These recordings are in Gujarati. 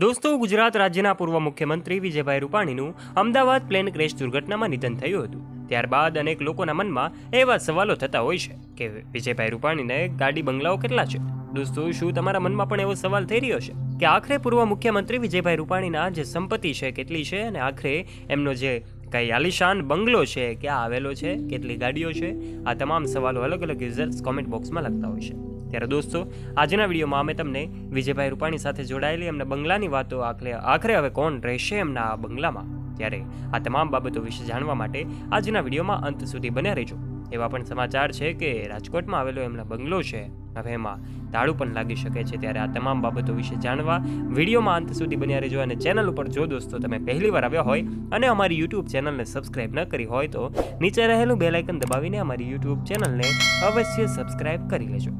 દોસ્તો, ગુજરાત રાજ્યના પૂર્વ મુખ્યમંત્રી વિજયભાઈ રૂપાણીનું અમદાવાદ પ્લેન ક્રેશ દુર્ઘટનામાં નિધન થયું હતું. ત્યારબાદ અનેક લોકોના મનમાં એવા સવાલો થતા હોય છે કે વિજયભાઈ રૂપાણીને ગાડી બંગલાઓ કેટલા છે? દોસ્તો, શું તમારા મનમાં પણ એવો સવાલ થઈ રહ્યો છે કે આખરે પૂર્વ મુખ્યમંત્રી વિજયભાઈ રૂપાણીના જે સંપત્તિ છે કેટલી છે અને આખરે એમનો જે કઈ આલિશાન બંગલો છે, ક્યાં આવેલો છે, કેટલી ગાડીઓ છે? આ તમામ સવાલો અલગ અલગ યુઝર્સ કોમેન્ટ બોક્સમાં લખતા હોય છે. ત્યારે દોસ્તો, આજના વિડીયોમાં અમે તમને વિજયભાઈ રૂપાણી સાથે જોડાયેલી એમના બંગલાની વાતો આખરે આખરે હવે કોણ રહેશે એમના આ બંગલામાં? ત્યારે આ તમામ બાબતો વિશે જાણવા માટે આજના વિડીયોમાં અંત સુધી બન્યા રહેજો. એવા પણ સમાચાર છે કે રાજકોટમાં આવેલો એમના બંગલો છે. હવે એમાં તાળું પણ લાગી શકે છે. ત્યારે આ તમામ બાબતો વિશે જાણવા વિડીયોમાં અંત સુધી બન્યા રહેજો અને ચેનલ ઉપર જો દોસ્તો તમે પહેલી વાર આવ્યા હોય અને અમારી યુટ્યુબ ચેનલને સબસ્ક્રાઇબ ન કરી હોય તો નીચે રહેલું બેલાઇકન દબાવીને અમારી યુટ્યુબ ચેનલને અવશ્ય સબસ્ક્રાઇબ કરી લેજો.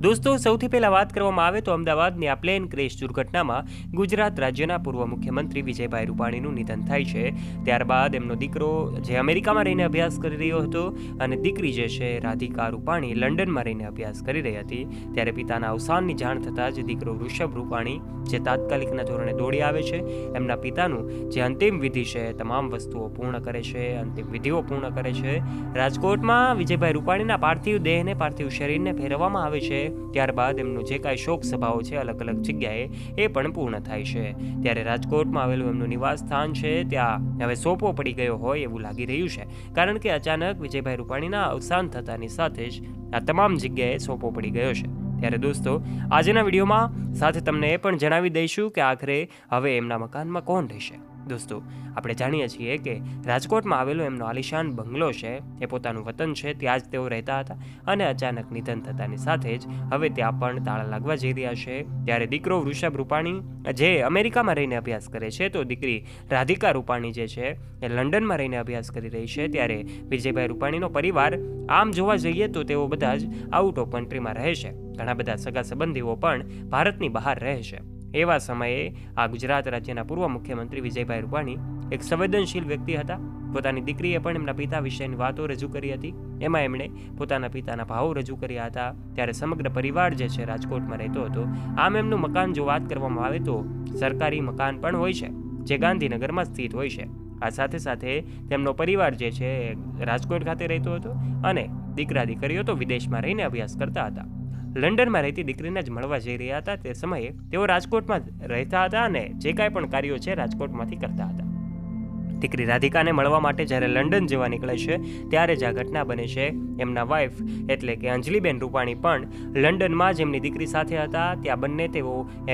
દોસ્તો, સૌથી પહેલા વાત કરવામાં આવે તો અમદાવાદની આ પ્લેન ક્રેશ દુર્ઘટનામાં ગુજરાત રાજ્યના પૂર્વ મુખ્યમંત્રી વિજયભાઈ રૂપાણીનું નિધન થાય છે. ત્યારબાદ એમનો દીકરો જે અમેરિકામાં રહીને અભ્યાસ કરી રહ્યો હતો અને દીકરી જે છે, રાધિકા રૂપાણી, લંડનમાં રહીને અભ્યાસ કરી રહી હતી. ત્યારે પિતાના અવસાનની જાણ થતાં જ દીકરો ઋષભ રૂપાણી જે તાત્કાલિકના ધોરણે દોડી આવે છે, એમના પિતાનું જે અંતિમ વિધિ છે તમામ વસ્તુઓ પૂર્ણ કરે છે, અંતિમ વિધિઓ પૂર્ણ કરે છે. રાજકોટમાં વિજયભાઈ રૂપાણીના પાર્થિવ દેહને, પાર્થિવ શરીરને ફેરવવામાં આવે છે. ત્યારબાદ એમનું જે કાંઈ શોક સભાઓ છે અલગ અલગ જગ્યાએ, એ પણ પૂર્ણ થાય છે. ત્યારે રાજકોટમાં આવેલું એમનું નિવાસ સ્થાન છે, ત્યાં હવે સોપો પડી ગયો હોય એવું લાગી રહ્યું છે. કારણ કે અચાનક વિજયભાઈ રૂપાણીના અવસાન થતાની સાથે જ આ તમામ જગ્યાએ સોપો પડી ગયો છે. ત્યારે દોસ્તો, આજના વિડીયોમાં સાથે તમને એ પણ જણાવી દઈશું કે આખરે હવે એમના મકાનમાં કોણ રહેશે. દોસ્તો, આપણે જાણીએ છીએ કે રાજકોટમાં આવેલો એમનો આલિશાન બંગલો છે, એ પોતાનું વતન છે, ત્યાં જ તેઓ રહેતા હતા અને અચાનક નિધન થતાની સાથે જ હવે ત્યાં પણ તાળા લાગવા જઈ રહ્યા છે. ત્યારે દીકરો વૃષભ રૂપાણી, જે અમેરિકામાં રહીને અભ્યાસ કરે છે, તો દીકરી રાધિકા રૂપાણી જે છે, એ લંડનમાં રહીને અભ્યાસ કરી રહી છે. ત્યારે વિજયભાઈ રૂપાણીનો પરિવાર, આમ જોવા જઈએ તો તેઓ બધા જ આઉટ ઓફ કન્ટ્રીમાં રહે છે. ઘણા બધા સગા સંબંધીઓ પણ ભારતની બહાર રહે છે. એવા સમયે આ ગુજરાત રાજ્યના પૂર્વ મુખ્યમંત્રી વિજયભાઈ રૂપાણી એક સંવેદનશીલ વ્યક્તિ હતા. પોતાની દીકરીએ પણ એમના પિતા વિશેની વાતો રજૂ કરી હતી. એમાં એમણે પોતાના પિતાના ભાવો રજૂ કર્યા હતા. ત્યારે સમગ્ર પરિવાર જે છે રાજકોટમાં રહેતો હતો. આમ એમનું મકાન જો વાત કરવામાં આવે તો સરકારી મકાન પણ હોય છે, જે ગાંધીનગરમાં સ્થિત હોય છે. આ સાથે સાથે તેમનો પરિવાર જે છે રાજકોટ ખાતે રહેતો હતો અને દીકરા દીકરીઓ તો વિદેશમાં રહીને અભ્યાસ કરતા હતા. લંડનમાં રહેતી દીકરીને જ મળવા જઈ રહ્યા હતા. તે સમયે તેઓ રાજકોટમાં રહેતા હતા અને જે કાંઈ પણ કાર્યો છે રાજકોટમાંથી કરતા હતા. દીકરી રાધિકાને મળવા માટે જ્યારે લંડન જવા નીકળે છે, ત્યારે જ આ ઘટના બને છે. એમના વાઇફ એટલે કે અંજલિબેન રૂપાણી પણ લંડનમાં જ એમની દીકરી સાથે હતા. ત્યાં બંને તેઓ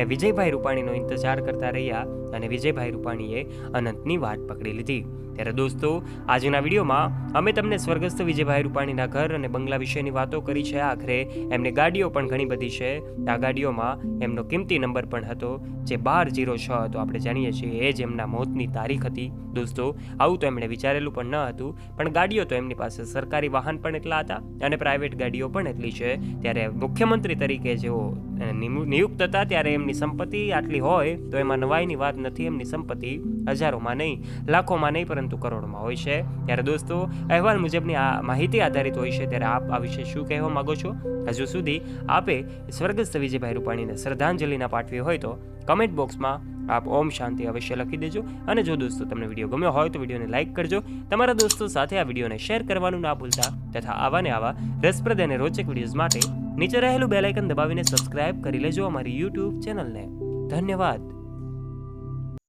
વિજયભાઈ રૂપાણીનો ઇંતજાર કરતા રહ્યા. અને વિજયભાઈ રૂપાણીએ અનંતની વાત પકડી લીધી. ત્યારે દોસ્તો, આજના વિડીયોમાં અમે તમને સ્વર્ગસ્થ વિજયભાઈ રૂપાણીના ઘર અને બંગલા વિશેની વાતો કરી છે. આખરે એમની ગાડીઓ પણ ઘણી બધી છે. આ ગાડીઓમાં એમનો કિંમતી નંબર પણ હતો, જે બાર જીરો છ હતો. આપણે જાણીએ છીએ એ જ એમના મોતની તારીખ હતી. દોસ્તો, આવું તો એમણે વિચારેલું પણ ન હતું, પણ ગાડીઓ તો એમની પાસે સરકારી વાહન પણ એટલા હતા અને પ્રાઇવેટ ગાડીઓ પણ એટલી છે. ત્યારે મુખ્યમંત્રી તરીકે જેઓ નિયુક્ત હતા, ત્યારે એમની સંપત્તિ આટલી હોય તો એમાં નવાઈની વાત નથી, એમની સંપત્તિ હજારોમાં નહીં, લાખોમાં નહીં, પરંતુ કરોડોમાં હોય છે. ત્યારે દોસ્તો, અહેવાલ મુજબની આ માહિતી આધારિત હોય છે. ત્યારે આપ આ વિશે શું કહેવા માંગો છો? હજુ સુધી આપે સ્વર્ગસ્થ વિજયભાઈ રૂપાણીને શ્રદ્ધાંજલિના પાઠવી હોય તો કમેન્ટ બોક્સમાં આપ ઓમ શાંતિ અવશ્ય લખી દેજો. અને જો દોસ્તો તમને વીડિયો ગમ્યો હોય તો વિડીયોને લાઇક કરજો. તમારા દોસ્તો સાથે આ વિડીયોને શેર કરવાનું ના ભૂલતા તથા આવા ને આવા રસપ્રદ અને રોચક વિડીયોઝ માટે નીચે રહેલું બેલાઇકન દબાવીને સબસ્ક્રાઇબ કરી લેજો અમારી યુટ્યુબ ચેનલને ધન્યવાદ.